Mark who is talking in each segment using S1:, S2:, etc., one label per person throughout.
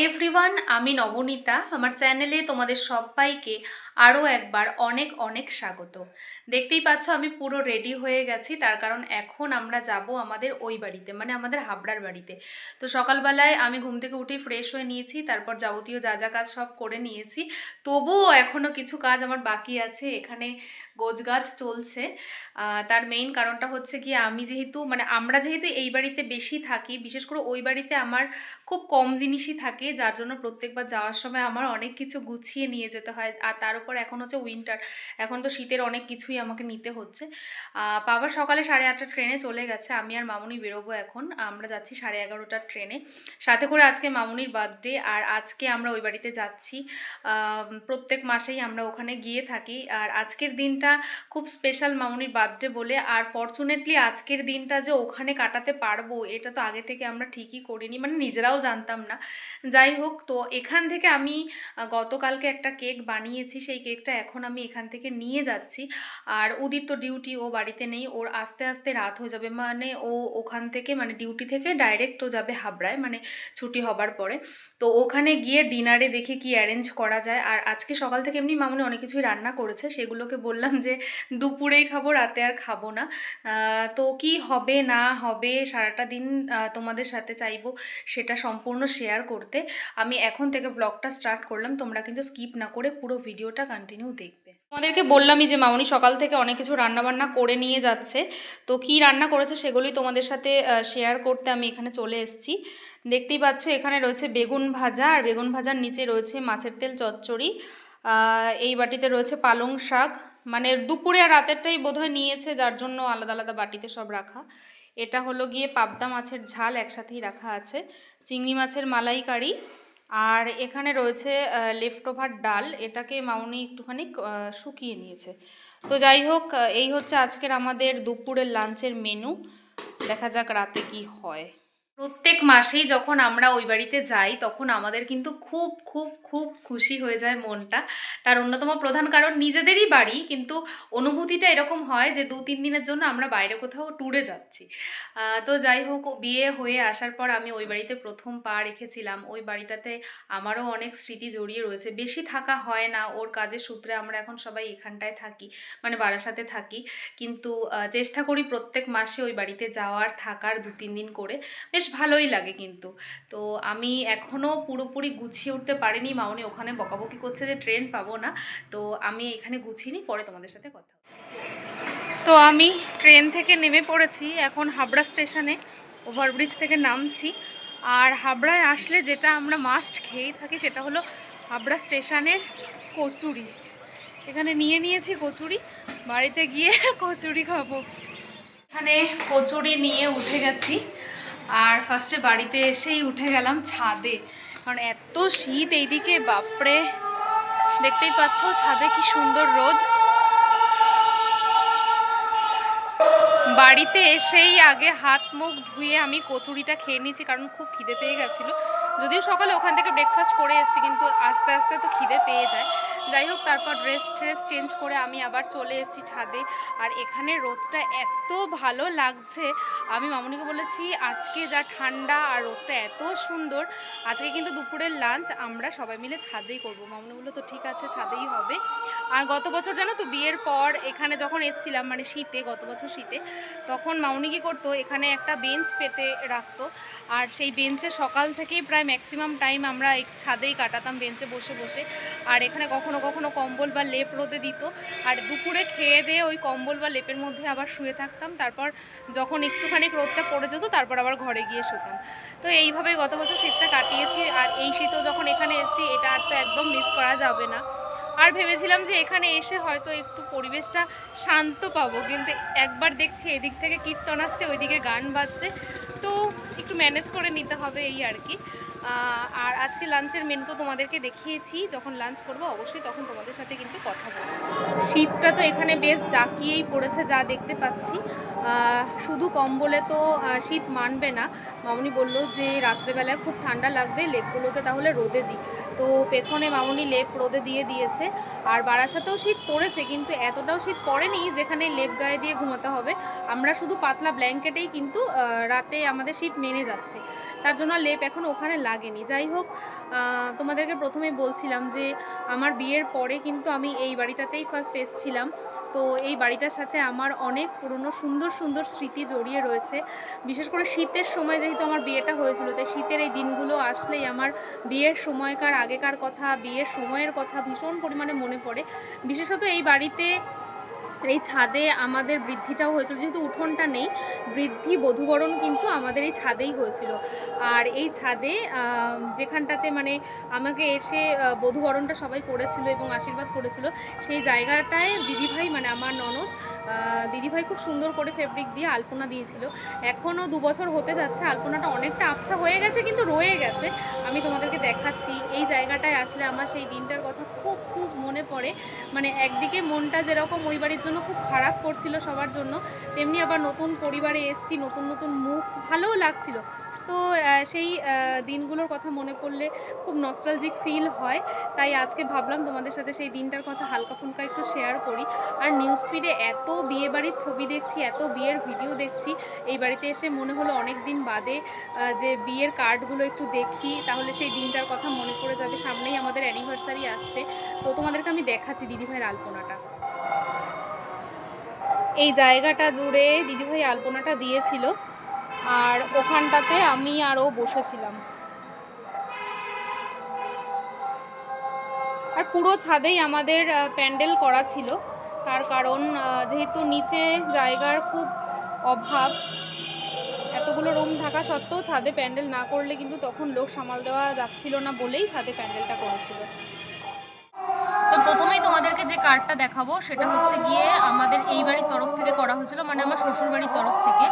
S1: Everyone, আমি নবনীতা, আমার চ্যানেলে তোমাদের সবাইকে আরও একবার অনেক অনেক স্বাগত। দেখতেই পাচ্ছ আমি পুরো রেডি হয়ে গেছি, তার কারণ এখন আমরা যাব আমাদের ওই বাড়িতে মানে আমাদের হাবড়ার বাড়িতে। তো সকালবেলায় আমি ঘুম থেকে উঠেই ফ্রেশ হয়ে নিয়েছি, তারপর যাবতীয় যা যা কাজ সব করে নিয়েছি। তবুও এখনও কিছু কাজ আমার বাকি আছে, এখানে গোছগাছ চলছে। তার মেইন কারণটা হচ্ছে কি আমি যেহেতু মানে আমরা যেহেতু এই বাড়িতে বেশি থাকি, বিশেষ করে ওই বাড়িতে আমার খুব কম জিনিসই থাকে, যার জন্য প্রত্যেকবার যাওয়ার সময় আমার অনেক কিছু গুছিয়ে নিয়ে যেতে হয়। আর তার উপর এখন হচ্ছে উইন্টার এখন তো শীতের অনেক কিছুই আমাকে নিতে হচ্ছে। বাবা সকালে সাড়ে আটটা ট্রেনে চলে গেছে, আমি আর মামুনি বেরোবো এখন। আমরা যাচ্ছি সাড়ে এগারোটার ট্রেনে সাথে করে আজকে মামুনির বার্থডে আর আজকে আমরা ওই বাড়িতে যাচ্ছি। প্রত্যেক মাসেই আমরা ওখানে গিয়ে থাকি। আর আজকের দিনটা খুব স্পেশাল মামুনির বার্থডে বলে। আর ফর্চুনেটলি আজকের দিনটা যে ওখানে কাটাতে পারব, এটা তো আগে থেকে আমরা ঠিকই করিনি মানে নিজেরাও জানতাম না। যাই হোক, তো এখান থেকে আমি গতকালকে একটা কেক বানিয়েছি, সেই কেকটা এখন আমি এখান থেকে নিয়ে যাচ্ছি। আর উদির তো ডিউটি ও বাড়িতে নেই, ওর আস্তে আস্তে রাত হয়ে যাবে। মানে ও ওখান থেকে মানে ডিউটি থেকে ডাইরেক্ট ও যাবে হাবড়ায় মানে ছুটি হবার পরে। তো ওখানে গিয়ে ডিনারে দেখি কি অ্যারেঞ্জ করা যায়। আর আজকে সকাল থেকে এমনি মামুনি অনেক কিছুই রান্না করেছে। সেগুলোকে বললাম যে, দুপুরেই খাব, রাতে আর খাব না। তো কি হবে, না হবে, সারাটা দিন তোমাদের সাথে চাইব, সেটা সম্পূর্ণ শেয়ার করতে। আমি এখন থেকে ব্লগটা স্টার্ট করলাম, তোমরা কিন্তু স্কিপ না করে পুরো ভিডিওটা কন্টিনিউ দেখবে। তোমাদেরকে বললামই যে মামনি সকাল থেকে অনেক কিছু রান্নাবান্না করে নিয়ে যাচ্ছে। তো কি রান্না করেছে সেগুলোই তোমাদের সাথে শেয়ার করতে আমি এখানে চলে এসেছি। দেখতেই পাচ্ছ এখানে রয়েছে বেগুন ভাজা, আর বেগুন ভাজার নিচে রয়েছে মাছের তেল চচ্চড়ি। এই বাটিতে রয়েছে পালং শাক। মানে দুপুরে আর রাতেরটাই বোধহয় নিয়েছে, যার জন্য আলাদা আলাদা বাটিতে সব রাখা। এটা হলো গিয়ে পাবদা মাছের ঝাল একসাথেই রাখা আছে। চিংড়ি মাছের মালাইকারি। আর এখানে রয়েছে লেফট ওভার ডাল, এটাকে মাউনি একটুখানি শুকিয়ে নিয়েছে। তো যাই হোক এই হচ্ছে আজকের আমাদের দুপুরের লাঞ্চের মেনু দেখা যাক রাতে কি হয়। প্রত্যেক মাসেই যখন আমরা ওই বাড়িতে যাই, তখন আমাদের কিন্তু খুব খুব খুব খুশি হয়ে যায় মনটা। তার অন্যতম প্রধান কারণ নিজেদেরই বাড়ি, কিন্তু অনুভূতিটা এরকম হয় যে দু, তিন দিনের জন্য আমরা বাইরে কোথাও ট্যুরে যাচ্ছি। তো যাই হোক, বিয়ে হয়ে আসার পর আমি ওই বাড়িতে প্রথম পা রেখেছিলাম। ওই বাড়িটাতে আমারও অনেক স্মৃতি জড়িয়ে রয়েছে। বেশি থাকা হয় না, ওর কাজের সূত্রে আমরা এখন সবাই এখানটায় থাকি মানে বারাসাতে থাকি। কিন্তু চেষ্টা করি প্রত্যেক মাসে ওই বাড়িতে যাওয়ার, থাকার দু, তিন দিন করে। বেশ ভালোই লাগে কিন্তু। তো আমি এখনও পুরোপুরি গুছিয়ে উঠতে পারিনি। মাউনি ওখানে বকাবকি করছে যে, ট্রেন পাবো না। তো আমি এখানে গুছিয়ে নিই, পরে তোমাদের সাথে কথা তো আমি ট্রেন থেকে নেমে পড়েছি। এখন হাবড়া স্টেশনে ওভারব্রিজ থেকে নামছি। আর হাবড়ায় আসলে যেটা আমরা মাস্ট খেয়েই থাকি সেটা হলো হাবড়া স্টেশনের কচুরি। এখানে নিয়ে নিয়েছি কচুরি। বাড়িতে গিয়ে কচুরি খাব। এখানে কচুরি নিয়ে উঠে গেছি। আর ফার্স্টে বাড়িতে এসেই উঠে গেলাম ছাদে। কারণ এত শীত এইদিকে, বাপরে! দেখতেই পাচ্ছ ছাদে কি সুন্দর রোদ। বাড়িতে এসেই আগে হাত মুখ ধুয়ে আমি কচুরিটা খেয়ে নিয়েছি, কারণ খুব খিদে পেয়ে গেছিল। যদিও সকালে ওখান থেকে ব্রেকফাস্ট করে এসেছি, কিন্তু আস্তে আস্তে তো খিদে পেয়ে যায়। যাই হোক, তারপর ড্রেস ট্রেস চেঞ্জ করে আমি আবার চলে এসেছি ছাদে। আর এখানে রোদটা এত ভালো লাগছে। আমি মামুনিকে বলেছি, আজকে যা ঠান্ডা আর রোদটা এত সুন্দর, আজকে কিন্তু দুপুরের লাঞ্চ আমরা সবাই মিলে ছাদেই করব। মামুনি বলল, তো ঠিক আছে, ছাদেই হবে। আর গত বছর জানো তো, বিয়ের পর এখানে যখন এসছিলাম মানে শীতে, গত বছর শীতে, তখন মাউনি কী করতো, এখানে একটা বেঞ্চ পেতে রাখতো। আর সেই বেঞ্চে সকাল থেকেই প্রায় ম্যাক্সিমাম টাইম আমরা ছাদেই কাটাতাম বেঞ্চে বসে বসে। আর এখানে কখনো কখনো কম্বল বা লেপ রোদে দিত। আর দুপুরে খেয়ে দিয়ে ওই কম্বল বা লেপের মধ্যে আবার শুয়ে থাকতাম। তারপর যখন একটুখানি রোদটা পড়ে যেত, তারপর আবার ঘরে গিয়ে শুতাম। তো এইভাবেই গত বছর শীতটা কাটিয়েছি। আর এই শীতও যখন এখানে এসেছি, এটা আর তো একদম মিস করা যাবে না। আর ভেবেছিলাম যে এখানে এসে হয়তো একটু পরিবেশটা শান্ত পাবো। কিন্তু একবার দেখছি এদিক থেকে কীর্তন আসছে, ওইদিকে গান বাজছে। তো একটু ম্যানেজ করে নিতে হবে এই আর কি। আর আজকে লাঞ্চের মেনু তো তোমাদেরকে দেখিয়েছি। যখন লাঞ্চ করব, অবশ্যই তখন তোমাদের সাথে কিন্তু কথা বলব। শীতটা তো এখানে বেশ জাঁকিয়েই পড়েছে, যা দেখতে পাচ্ছি। শুধু কম্বলে তো শীত মানবে না। মামনি বলল যে, রাত্রেবেলায় খুব ঠান্ডা লাগবে, লেপগুলোকে তাহলে রোদে দিই। তো পেছনে মামনি লেপ রোদে দিয়ে দিয়েছে। আর বারাসাতেও শীত পড়েছে, কিন্তু এতটাও শীত পড়েনি যেখানে লেপ গায়ে দিয়ে ঘুমাতে হবে। আমরা শুধু পাতলা ব্ল্যাঙ্কেটেই কিন্তু রাতে আমাদের শীত মেনে যাচ্ছে। তার জন্য লেপ এখন ওখানে লাগেনি। যাই হোক তোমাদেরকে প্রথমেই বলছিলাম যে আমার বিয়ের পরে কিন্তু আমি এই বাড়িটাতেই ফার্স্ট এসছিলাম। তো এই বাড়িটার সাথে আমার অনেক পুরনো সুন্দর সুন্দর স্মৃতি জড়িয়ে রয়েছে। বিশেষ করে শীতের সময় যেহেতু আমার বিয়েটা হয়েছিল, তাই শীতের এই দিনগুলো আসলেই আমার বিয়ের সময়কার আগেকার কথা, বিয়ের সময়ের কথা ভীষণ পরিমাণে মনে পড়ে। বিশেষত এই বাড়িতে এই ছাদে আমাদের বৃদ্ধিটাও হয়েছিল, যেহেতু উঠোনটা নেই, বৃদ্ধি বধূবরণ কিন্তু আমাদের এই ছাদেই হয়েছিল। আর এই ছাদে যেখানটাতে মানে আমাকে এসে বধূবরণটা সবাই করেছিল এবং আশীর্বাদ করেছিল, সেই জায়গাটায় দিদিভাই মানে আমার ননদ দিদিভাই খুব সুন্দর করে ফেব্রিক দিয়ে আলপনা দিয়েছিল। এখনও দু বছর হতে যাচ্ছে, আলপনাটা অনেকটা আবছা হয়ে গেছে কিন্তু রয়ে গেছে। আমি তোমাদেরকে দেখাচ্ছি, এই জায়গাটায় আসলে আমার সেই দিনটার কথা খুব খুব মনে পড়ে। মানে একদিকে মনটা যেরকম ওই বাড়ির জন্য খুব খারাপ করছিল সবার জন্য। তেমনি আবার নতুন পরিবারে এসছি, নতুন নতুন মুখ, ভালোও লাগছিল। তো সেই দিনগুলোর কথা মনে পড়লে খুব নস্টালজিক ফিল হয়। তাই আজকে ভাবলাম তোমাদের সাথে সেই দিনটার কথা হালকা ফুলকা একটু শেয়ার করি। আর নিউজ ফিডে এত বিয়ে বাড়ির ছবি দেখছি, এত বিয়ের ভিডিও দেখছি। এই বাড়িতে এসে মনে হলো অনেক দিন বাদে যে বিয়ের কার্ডগুলো একটু দেখি, তাহলে সেই দিনটার কথা মনে পড়ে যাবে। সামনেই আমাদের অ্যানিভার্সারি আসছে। তো তোমাদেরকে আমি দেখাচ্ছি দিদিভাইয়ের আলপনাটা। এই জায়গাটা জুড়ে দিদিভাই আলপনাটা দিয়েছিল। আর ওখানটাতে আমি আরও বসেছিলাম। আর পুরো ছাদেই আমাদের প্যান্ডেল করা ছিল। তার কারণ যেহেতু নিচে জায়গার খুব অভাব, এতগুলো রুম থাকা সত্ত্বেও ছাদে প্যান্ডেল না করলে কিন্তু তখন লোক সামাল দেওয়া যাচ্ছিল না বলেই ছাদে প্যান্ডেলটা করেছিল। তো প্রথমেই তোমাদেরকে যে কার্ডটা দেখাবো, সেটা হচ্ছে গিয়ে আমাদের এই বাড়ির তরফ থেকে করা হয়েছিল মানে আমার শ্বশুর বাড়ির তরফ থেকে।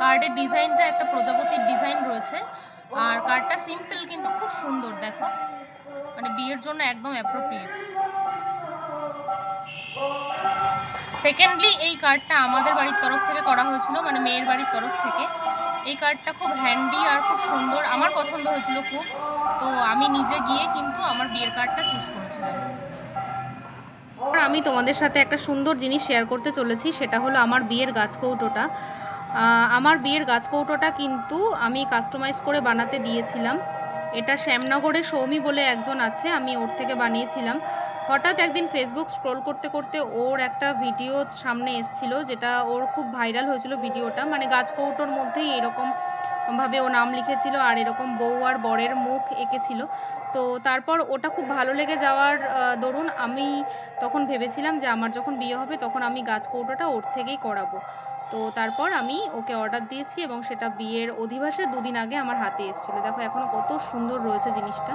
S1: কার্ডের ডিজাইনটা একটা প্রজাপতির ডিজাইন রয়েছে। আর কার্ডটা সিম্পল কিন্তু খুব সুন্দর, দেখো। মানে বিয়ের জন্য একদম অ্যাপ্রোপ্রিয়েট সেকেন্ডলি এই কার্ডটা আমাদের বাড়ির তরফ থেকে করা হয়েছিল মানে মেয়ের বাড়ির তরফ থেকে। এই কার্ডটা খুব হ্যান্ডি আর খুব সুন্দর। আমার পছন্দ হয়েছিল খুব। তো আমি নিজে গিয়ে কিন্তু আমার বিয়ের কার্ডটা চুজ করেছিলাম। আমি তোমাদের সাথে একটা সুন্দর জিনিস শেয়ার করতে চলেছি, সেটা হলো আমার বিয়ের গাছ কৌটোটা। আমার বিয়ের গাছ কৌটোটা কিন্তু আমি কাস্টমাইজ করে বানাতে দিয়েছিলাম। এটা শ্যামনগরে সৌমি বলে একজন আছে, আমি ওর থেকে বানিয়েছিলাম। হঠাৎ একদিন ফেসবুক স্ক্রল করতে করতে ওর একটা ভিডিও সামনে এসেছিল, যেটা ওর খুব ভাইরাল হয়েছিল ভিডিওটা মানে গাছ কৌটোর মধ্যেই এরকম ভাবে ও নাম লিখেছিল আর এরকম বউ আর বরের মুখ এঁকেছিল। তো তারপর ওটা খুব ভালো লেগে যাওয়ার দরুন আমি তখন ভেবেছিলাম যে আমার যখন বিয়ে হবে তখন আমি গাছ কৌটোটা ওর থেকেই করাবো। তো তারপর আমি ওকে অর্ডার দিয়েছি এবং সেটা বিয়ের অধিবাসের দুদিন আগে আমার হাতে এসেছিল। দেখো এখনও কত সুন্দর রয়েছে জিনিসটা।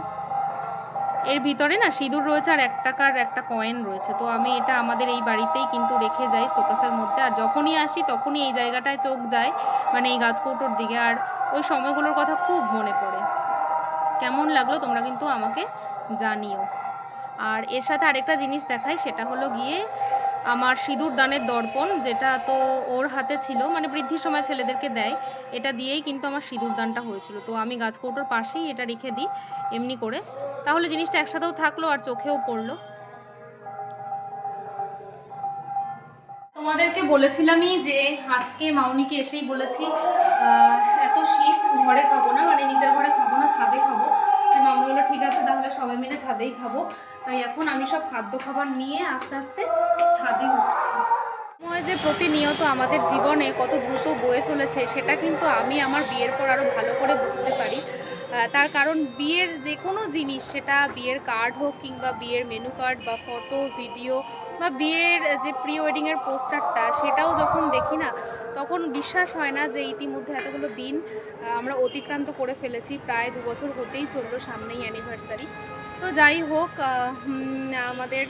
S1: এর ভিতরে না সিঁদুর রয়েছে আর এক টাকার একটা কয়েন রয়েছে। তো আমি এটা আমাদের এই বাড়িতেই কিন্তু রেখে যাই সোকাসের মধ্যে। আর যখনই আসি তখনই এই জায়গাটায় চোখ যায় মানে এই গাছকৌটোর দিকে। আর ওই সময়গুলোর কথা খুব মনে পড়ে। কেমন লাগল তোমরা কিন্তু আমাকে জানিও। আর এর সাথে আরেকটা জিনিস দেখাই, সেটা হলো গিয়ে আমার সিঁদুর দানের দর্পণ, যেটা তো ওর হাতে ছিল মানে বৃদ্ধির সময় ছেলেদেরকে দেয়, এটা দিয়েই কিন্তু আমার সিঁদুর দানটা হয়েছিল। তো আমি গাছকৌটোর পাশেই এটা রেখে দিই, এমনি করে। তাহলে জিনিসটা একসাথেও থাকল আর চোখেও পড়ল। তোমাদেরকে বলেছিলামই যে আজকে মাউনিকে এসেই বলেছি এত শীত, ঘরে খাব না মানে নিজের ঘরে খাব না, ছাদে খাব। মামনি বলল, ঠিক আছে, তাহলে সবাই মিলে ছাদেই খাব। তাই এখন আমি সব খাদ্য খাবার নিয়ে আস্তে আস্তে ছাদে উঠছি। সময় যে প্রতিনিয়ত আমাদের জীবনে কত দ্রুত বয়ে চলেছে, সেটা কিন্তু আমি আমার বিয়ের পর আরও ভালো করে বুঝতে পারি। তার কারণ বিয়ের যে কোনো জিনিস, সেটা বিয়ের কার্ড হোক কিংবা বিয়ের মেনু কার্ড বা ফটো ভিডিও বা বিয়ের যে প্রি ওয়েডিংয়ের পোস্টারটা সেটাও যখন দেখি না, তখন বিশ্বাস হয় না যে ইতিমধ্যে এতগুলো দিন আমরা অতিক্রান্ত করে ফেলেছি। প্রায় দু বছর হতেই চলল সামনেই অ্যানিভার্সারি তো যাই হোক আমাদের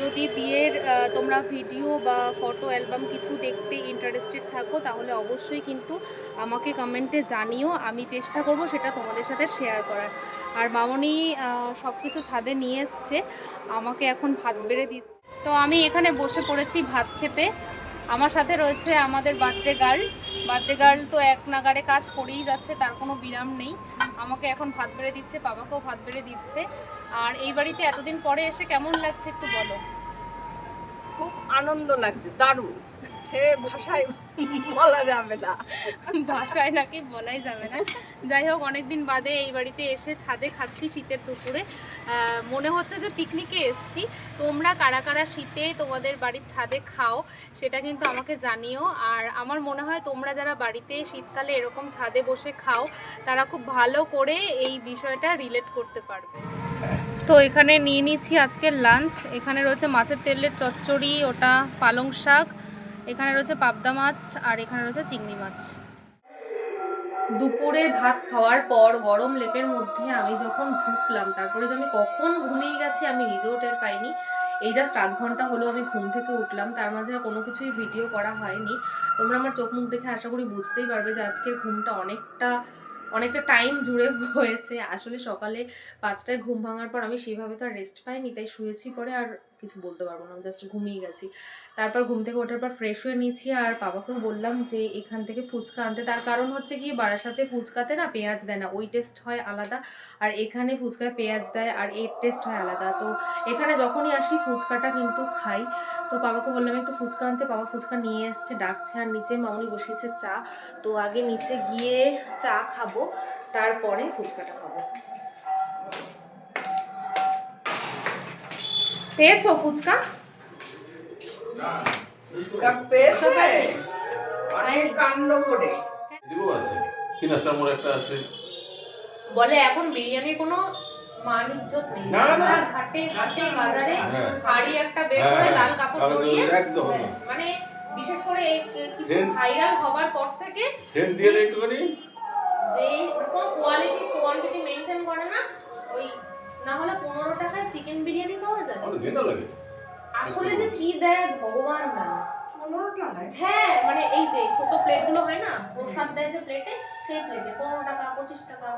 S1: যদি বিয়ের তোমরা ভিডিও বা ফটো, অ্যালবাম কিছু দেখতে ইন্টারেস্টেড থাকো, তাহলে অবশ্যই কিন্তু আমাকে কমেন্টে জানিও। আমি চেষ্টা করব সেটা তোমাদের সাথে শেয়ার করার। আর মামনি সব কিছু ছাদে নিয়ে এসছে, আমাকে এখন ভাত বেড়ে দিচ্ছে। তো আমি এখানে বসে পড়েছি ভাত খেতে। আমার সাথে রয়েছে আমাদের বার্থডে গার্ল বার্থডে গার্ল তো এক নাগারে কাজ করেই যাচ্ছে, তার কোনো বিরাম নেই। আমাকে এখন ভাত বেড়ে দিচ্ছে, বাবাকেও ভাত বেড়ে দিচ্ছে। আর এই বাড়িতে এতদিন পরে এসে কেমন লাগছে একটু বলো?
S2: খুব আনন্দ লাগছে, দারুণ। সে ভাষায় বলা যাবে না।
S1: বাসায় নাকি বলাই যাবে না। যাই হোক, অনেকদিন বাদে এই বাড়িতে এসে ছাদে খাচ্ছি শীতের দুপুরে। মনে হচ্ছে যে পিকনিকে এসছি। তোমরা কারা কারা শীতে তোমাদের বাড়ির ছাদে খাও, সেটা কিন্তু আমাকে জানিও। আর আমার মনে হয় তোমরা যারা বাড়িতে শীতকালে এরকম ছাদে বসে খাও, তারা খুব ভালো করে এই বিষয়টা রিলেট করতে পারবে। তো এখানে নিয়ে নিচ্ছি আজকের লাঞ্চ এখানে রয়েছে মাছের তেলের চচ্চড়ি, ওটা পালং শাক এখানে রয়েছে পাবদা মাছ আর এখানে রয়েছে চিংড়ি মাছ। দুপুরে ভাত খাওয়ার পর গরম লেপের মধ্যে আমি যখন ঢুকলাম, তারপরে যে আমি কখন ঘুমিয়ে গেছি আমি নিজেও টের পাইনি। এই জাস্ট আধ ঘণ্টা হলো আমি ঘুম থেকে উঠলাম, তার মাঝে আর কোনো কিছুই ভিডিও করা হয়নি। তোমরা আমার চোখ মুখ দেখে আশা করি বুঝতেই পারবে যে আজকের ঘুমটা অনেকটা অনেকটা টাইম জুড়ে হয়েছে। আসলে সকালে পাঁচটায় ঘুম ভাঙার পর আমি সেভাবে তো আর রেস্ট পাইনি, তাই শুয়েছি পরে আর কিছু বলতে পারব না জাস্ট ঘুমিয়ে গেছি। তারপর ঘুম থেকে ওঠার পর ফ্রেশ হয়ে নিয়েছি আর বাবাকেও বললাম যে এখান থেকে ফুচকা আনতে। তার কারণ হচ্ছে কি, বারাসাতে ফুচকাতে না পেঁয়াজ দেয় না, ওই টেস্ট হয় আলাদা আর এখানে ফুচকায় পেঁয়াজ দেয় আর এর টেস্ট হয় আলাদা। তো এখানে যখনই আসি ফুচকাটা কিন্তু খাই। তো বাবাকে বললাম, একটু ফুচকা আনতে। বাবা ফুচকা নিয়ে এসছে, ডাকছে আর নিচে মামনি বসিয়েছে চা। তো আগে নিচে গিয়ে চা খাব, তারপরে ফুচকাটা খাব। পেয়েছ ফুচকা?
S2: কাপ পেয়েছে? অনেক কাণ্ড করে।
S3: আছে। তিন মোড় একটা আছে।
S1: বলে এখন বিরিয়ানির কোনো মান ইজ্জত নেই।
S3: না, না।
S1: ঘাটে ঘাটে বাজারে
S3: হ্যাঁ।
S1: শাড়ি একটা বের
S3: হ্যাঁ,
S1: করে
S3: হ্যাঁ।
S1: লাল কাপড় জড়িয়ে। মানে বিশেষ করে এই কিছু ভাইরাল হবার পর থেকে
S3: সেন্ট দিয়ে দেয় একটুখানি।
S1: যে কোনো কোয়ালিটি কোয়ান্টিটি মেনটেন করে না ওই না হলে পনেরো টাকায় চিকেন বিরিয়ানি পাওয়া যায়?
S3: আমার ঘেন্না লাগে।
S1: আসলে যে কি দেয় ভগবান জানে।
S2: পনেরো টাকায়?
S1: হ্যাঁ মানে এই যে ছোট প্লেটগুলো হয় না প্রসাদ দেয় যে প্লেটে সেই প্লেটে পনেরো টাকা পঁচিশ টাকা।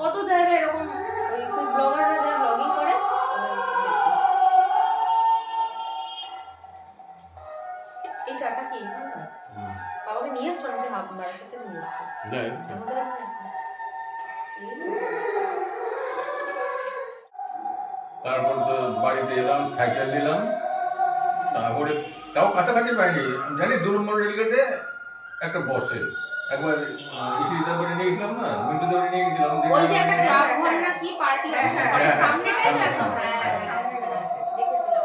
S1: কত জায়গায় এরকম ওই ফুড ব্লগাররা যা ব্লগিং করে ওদের এই চাটা কি? বাবাকে নিয়ে এসছো নাকি হাফ বাড়ির সাথে নিয়ে
S3: দেয়।
S1: আমাদের
S3: তারপর তো বাড়িতে এলাম সাইকেল নিলাম। তারপরে তাও কাছাকাছি পাইনি। জানি দু নম্বর রেলগেটে একটা বসে। একবার ইসিতে বাড়ি নিয়ে গেছিলাম না মিন্টু বাড়ি নিয়ে গেছিলাম।
S1: ওই যে একটা ক্লাব ঘর না কি পার্টি অফিসার করে
S3: হ্যাঁ,
S1: সামনেটাই
S3: হ্যাঁ,
S1: একদম
S3: হ্যাঁ,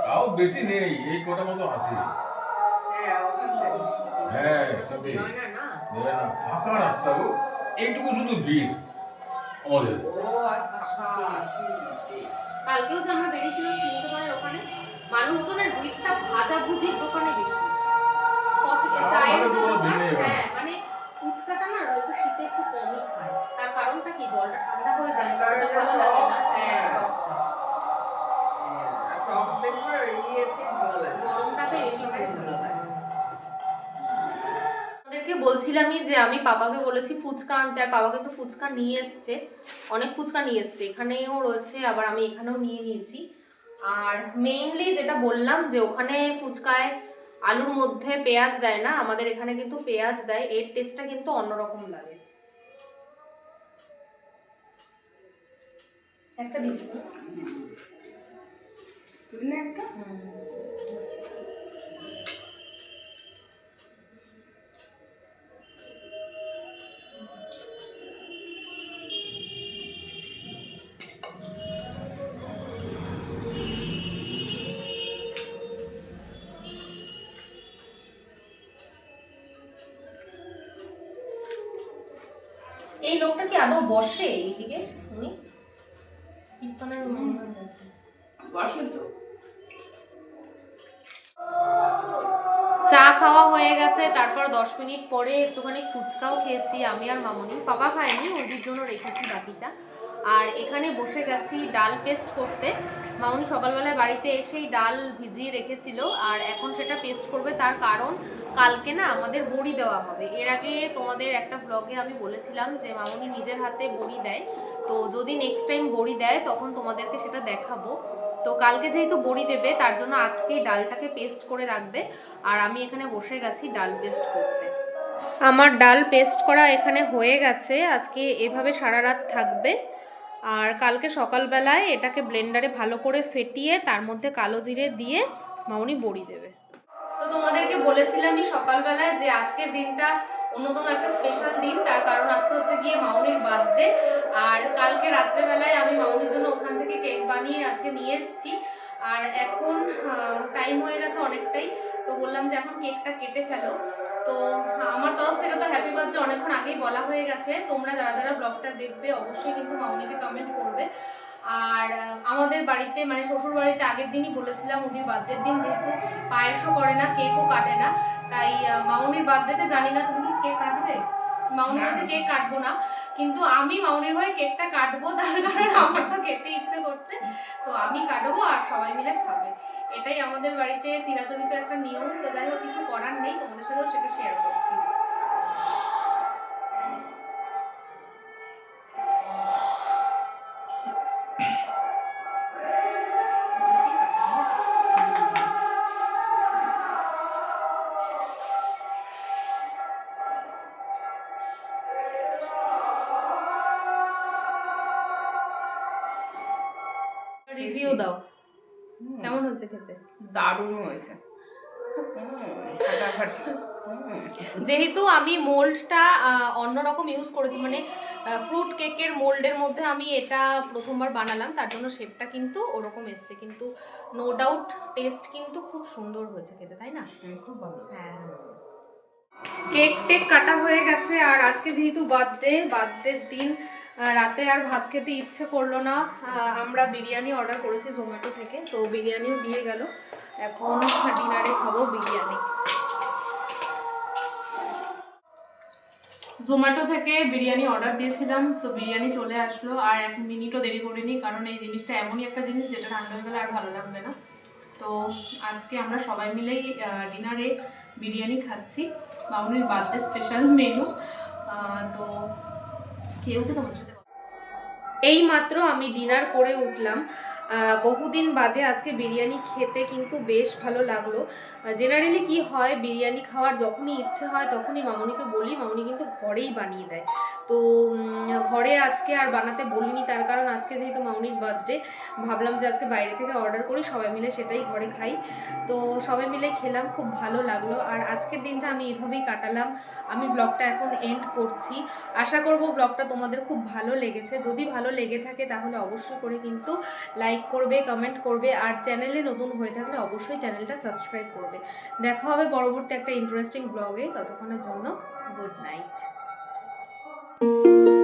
S3: তাও বেশি নেই এই কটা মতো আছে।
S2: হ্যাঁ
S3: সত্যি। ফাঁকা রাস্তা গো। এইটুকু শুধু ভিড় আমাদের।
S2: ও আচ্ছা।
S1: কালকেও যে আমরা বেরিয়েছিলাম সিংহপাড়ার ওখানে মানুষজনের ভিড়টা ভাজা ভুজির দোকানে বেশি। কফি চায়ের যে দোকান। হ্যাঁ মানে ফুচকাটা না লোকে শীতে একটু কমই খায়। তার কারণটা কি? জলটা ঠান্ডা হয়ে যায়
S2: হয়ে
S1: ওটা ভালো লাগে না? হ্যাঁ
S2: ভালো লাগে।
S1: গরমটাতে বেশি
S2: ভালো
S1: বলছিলামই যে আমি পাপাকে বলেছি ফুচকা আনতে আর পাপা কিন্তু ফুচকা নিয়ে এসছে। অনেক ফুচকা নিয়ে এসছে। এখানেও রয়েছে আবার আমি এখানেও নিয়ে নিয়েছি। আর মেইনলি যেটা বললাম যে ওখানে ফুচকায় আলুর মধ্যে পেঁয়াজ দেয় না আমাদের এখানে কিন্তু পেঁয়াজ দেয়। এর টেস্টটা কিন্তু অন্যরকম লাগে। একটা দিচ্ছি
S2: তুমি একটা।
S1: এই লোকটা কি আদৌ বসে এইদিকে? উনি? কীর্তনের যাচ্ছে
S2: বসে তো।
S1: চা খাওয়া হয়ে গেছে তারপর দশ মিনিট পরে একটুখানি ফুচকাও খেয়েছি আমি আর মামনি। পাপা খায়নি ওদের জন্য রেখেছি বাকিটা। আর এখানে বসে গেছি ডাল পেস্ট করতে। মামনি সকালবেলায় বাড়িতে এসেই ডাল ভিজিয়ে রেখেছিল আর এখন সেটা পেস্ট করবে তার কারণ কালকে না আমাদের বড়ি দেওয়া হবে। এর আগে তোমাদের একটা ভ্লগে আমি বলেছিলাম যে মামনি নিজের হাতে বড়ি দেয়। তো যদি নেক্সট টাইম বড়ি দেয় তখন তোমাদেরকে সেটা দেখাবো। তো কালকে যেহেতু বড়ি দেবে তার জন্য আজকেই ডালটাকে পেস্ট করে রাখবে। আর আমি এখানে বসে গেছি ডাল পেস্ট করতে। আমার ডাল পেস্ট করা এখানে হয়ে গেছে। আজকে এভাবে সারা রাত থাকবে। আর কালকে সকালবেলায় এটাকে ব্লেন্ডারে ভালো করে ফেটিয়ে তার মধ্যে কালো জিরে দিয়ে মাউনি বড়ি দেবে। তো তোমাদেরকে বলেছিলামই সকালবেলায় যে আজকের দিনটা অন্যতম একটা স্পেশাল দিন, তার কারণ আজকে হচ্ছে গিয়ে মাউনির বার্থডে আর কালকে রাত্রেবেলায় আমি মাউনির জন্য ওখান থেকে কেক বানিয়ে আজকে নিয়ে এসেছি। আর এখন টাইম হয়ে গেছে অনেকটাই। তো বললাম যে এখন কেকটা কেটে ফেলো। তো হ্যাঁ, আমার তরফ থেকে তো হ্যাপি বার্থডে অনেকক্ষণ আগেই বলা হয়ে গেছে। তোমরা যারা যারা ব্লগটা দেখবে অবশ্যই কিন্তু মাউনিকে কমেন্ট করবে। আর আমাদের বাড়িতে মানে শ্বশুর বাড়িতে আগের দিনই বলেছিলাম ওদের বার্থডের দিন যেহেতু পায়েসও করে না কেকও কাটে না। তাই মামনির বার্থডেতে জানি না তুমি কেক কাটবে? মামুনি
S2: না।
S1: বলছে কেক কাটবো না, কিন্তু আমি মাউনের হয়ে কেকটা কাটবো, তার কারণ আমার তো খেতে ইচ্ছে করছে। তো আমি কাটবো আর সবাই মিলে খাবে। এটাই আমাদের বাড়িতে চিরাচরিত একটা নিয়ম। তো যাই হোক, কিছু করার নেই, তোমাদের সাথেও সেটা শেয়ার করছি। যেহেতু আমি মোল্ডটা অন্যরকম ইউজ করেছি মানে ফ্রুট কেকের মোল্ডের মধ্যে আমি এটা প্রথমবার বানালাম তার জন্য শেপটা কিন্তু ওরকম এসছে। কিন্তু নো ডাউট টেস্ট কিন্তু খুব সুন্দর হয়েছে খেতে তাই না?
S2: খুব ভালো
S1: হ্যাঁ। কেক টেক কাটা হয়ে গেছে আর আজকে যেহেতু বার্থডে বার্থডের দিন রাতে আর ভাত খেতে ইচ্ছে করল না। আমরা বিরিয়ানি অর্ডার করেছি জোম্যাটো থেকে তো বিরিয়ানিও দিয়ে গেল। এখন ডিনারে খাব বিরিয়ানি। জোম্যাটো থেকে বিরিয়ানি অর্ডার দিয়েছিলাম, তো বিরিয়ানি চলে আসলো, আর এক মিনিটও দেরি করিনি, কারণ এই জিনিসটা এমনই একটা জিনিস যেটা ঠান্ডা হয়ে গেলে আর ভালো লাগবে না। তো আজকে আমরা সবাই মিলেই ডিনারে বিরিয়ানি খাচ্ছি। মামুনির বার্থডে স্পেশাল মেনু তো খেয়ে উঠে তোমাদের সাথে এই মাত্র আমি ডিনার করে উঠলাম। বহুদিন বাদে আজকে বিরিয়ানি খেতে কিন্তু বেশ ভালো লাগল। জেনারেলি কি হয়, বিরিয়ানি খাওয়ার যখনই ইচ্ছে হয় তখনই মামনিকে বলি, মামনি কিন্তু ঘরেই বানিয়ে দেয়। তো ঘরে আজকে আর বানাতে বলিনি, তার কারণ আজকে যেহেতু মামনির বার্থডে ভাবলাম যে আজকে বাইরে থেকে অর্ডার করি, সবাই মিলে সেটাই ঘরে খাই। তো সবাই মিলে খেলাম, খুব ভালো লাগল। আর আজকের দিনটা আমি এভাবেই কাটালাম। আমি ব্লগটা এখন এন্ড করছি। আশা করব ব্লগটা তোমাদের খুব ভালো লেগেছে। যদি ভালো লেগে থাকে তাহলে অবশ্যই করে কিন্তু লাইক করবে কমেন্ট করবে। আর চ্যানেলে নতুন হয়ে থাকলে অবশ্যই চ্যানেলটা সাবস্ক্রাইব করবে। দেখা হবে পরবর্তী একটা ইন্টারেস্টিং ব্লগে ততক্ষণের জন্য গুড নাইট you